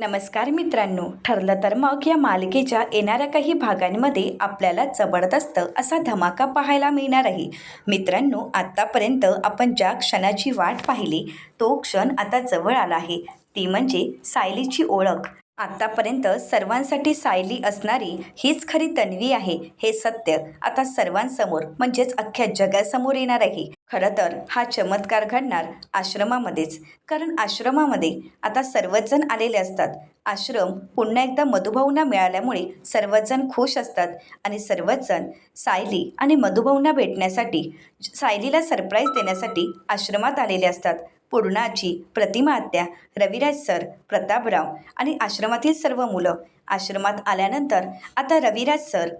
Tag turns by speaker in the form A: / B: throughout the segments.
A: नमस्कार मित्रांनो ठरलं तर मग या मालिकेच्या येणाऱ्या काही भागांमध्ये आपल्याला जबरदस्त असा धमाका पाहायला मिळणार आहे मित्रांनो आत्तापर्यंत आपण ज्या क्षणाची वाट पाहिली तो क्षण आता जवळ आला आहे. ती म्हणजे सायलीची ओळख. आत्तापर्यंत सर्वांसाठी सायली असणारी हीच खरी तन्वी आहे हे सत्य. आता सर्वांसमोर म्हणजेच अख्ख्या जगासमोर येणार आहे. खरं तर हा चमत्कार घडणार आश्रमामध्येच. कारण आश्रमामध्ये आता सर्वच जण आलेले असतात. आश्रम पुन्हा एकदा मधुभाऊंना मिळाल्यामुळे सर्वजण खुश असतात आणि सर्वच जण सायली आणि मधुभाऊंना भेटण्यासाठी सायलीला सरप्राईज देण्यासाठी आश्रमात आलेले असतात. पूर्णाची प्रतिमात्या रविराज सर प्रतापराव आणि आश्रमातील सर्व मुलं. आश्रमात आल्यानंतर आता रविराज सर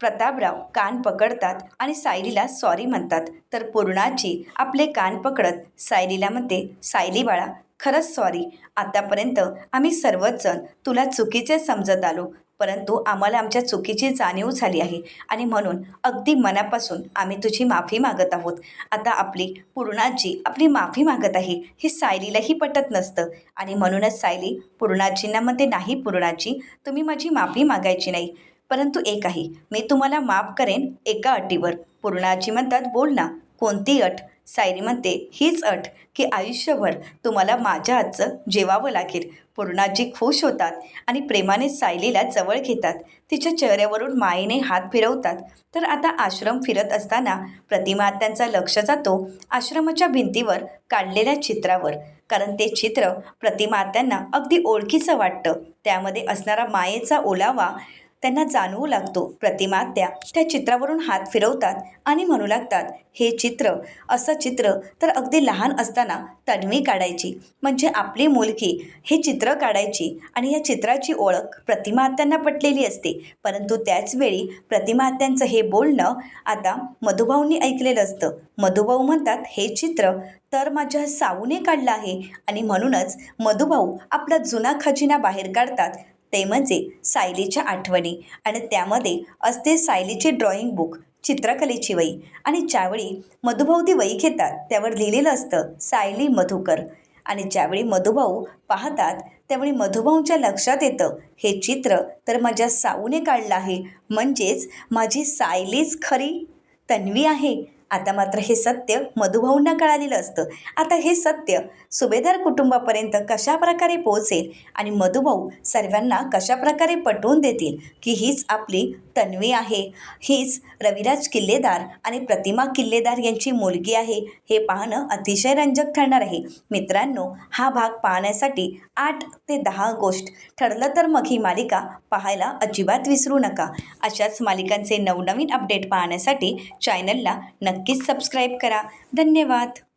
A: प्रतापराव कान पकडतात आणि सायलीला सॉरी म्हणतात. तर पूर्णाची आपले कान पकडत सायलीला म्हणते सायली बाळा खरंच सॉरी आतापर्यंत आम्ही सर्वच जण तुला चुकीचे समजत आलो. परंतु आम्हाला आमच्या चुकीची जाणीव झाली आहे आणि म्हणून अगदी मनापासून आम्ही तुझी माफी मागत आहोत. आता आपली पूर्णाजी आपली माफी मागत आहे हे सायलीलाही पटत नसतं. आणि म्हणूनच सायली पूर्णाजींना म्हणते नाही पूर्णाजी तुम्ही माझी माफी मागायची नाही. परंतु एक आहे मी तुम्हाला माफ करेन एका अटीवर. पूर्णाजी म्हणतात बोल ना कोणती अट? सायरीमध्ये म्हणते हीच अट की आयुष्यभर तुम्हाला माझ्या हातचं जेवावं लागेल. पूर्णाजी खुश होतात आणि प्रेमाने सायलीला जवळ घेतात. तिच्या चेहऱ्यावरून मायेने हात फिरवतात. तर आता आश्रम फिरत असताना प्रतिमा त्यांचा लक्ष जातो आश्रमाच्या भिंतीवर काढलेल्या चित्रावर. कारण ते चित्र प्रतिमा त्यांना अगदी ओळखीचं वाटतं. त्यामध्ये असणारा मायेचा ओलावा त्यांना जाणवू लागतो. प्रतिमा त्या त्या चित्रावरून हात फिरवतात आणि म्हणू लागतात हे चित्र असं चित्र तर अगदी लहान असताना तन्वी काढायची. म्हणजे आपली मुलगी हे चित्र काढायची आणि या चित्राची ओळख प्रतिमा आत्यांना पटलेली असते. परंतु त्याचवेळी प्रतिमा आत्यांचं हे बोलणं आता मधुभाऊंनी ऐकलेलं असतं. मधुभाऊ म्हणतात हे चित्र तर माझ्या साऊने काढलं आहे आणि म्हणूनच मधुभाऊ आपला जुना खजिना बाहेर काढतात. ते म्हणजे सायलीच्या आठवणी आणि त्यामध्ये असते सायलीचे ड्रॉइंग बुक चित्रकलेची वही. आणि ज्यावेळी मधुभाऊ ती वही घेतात त्यावर लिहिलेलं असतं सायली मधुकर. आणि ज्यावेळी मधुभाऊ पाहतात त्यावेळी मधुभाऊंच्या लक्षात येतं हे चित्र तर माझ्या साऊने काढलं आहे. म्हणजेच माझी सायलीच खरी तन्वी आहे. आता मात्र हे सत्य मधुभाऊंना कळालेलं असतं. आता हे सत्य सुभेदार कुटुंबापर्यंत कशा प्रकारे पोहोचेल आणि मधुभाऊ सर्वांना कशा प्रकारे पटवून देतील की हीच आपली तन्वी आहे? हीच रविराज किल्लेदार आणि प्रतिमा किल्लेदार यांची मुलगी आहे. हे पाहणं अतिशय रंजक ठरणार आहे. मित्रांनो हा भाग पाहण्यासाठी आठ ते दहा गोष्ट. ठरलं तर मग ही मालिका पाहायला अजिबात विसरू नका. अशाच मालिकांचे नवनवीन अपडेट पाहण्यासाठी चॅनलला नक्कीच सबस्क्राईब करा. धन्यवाद.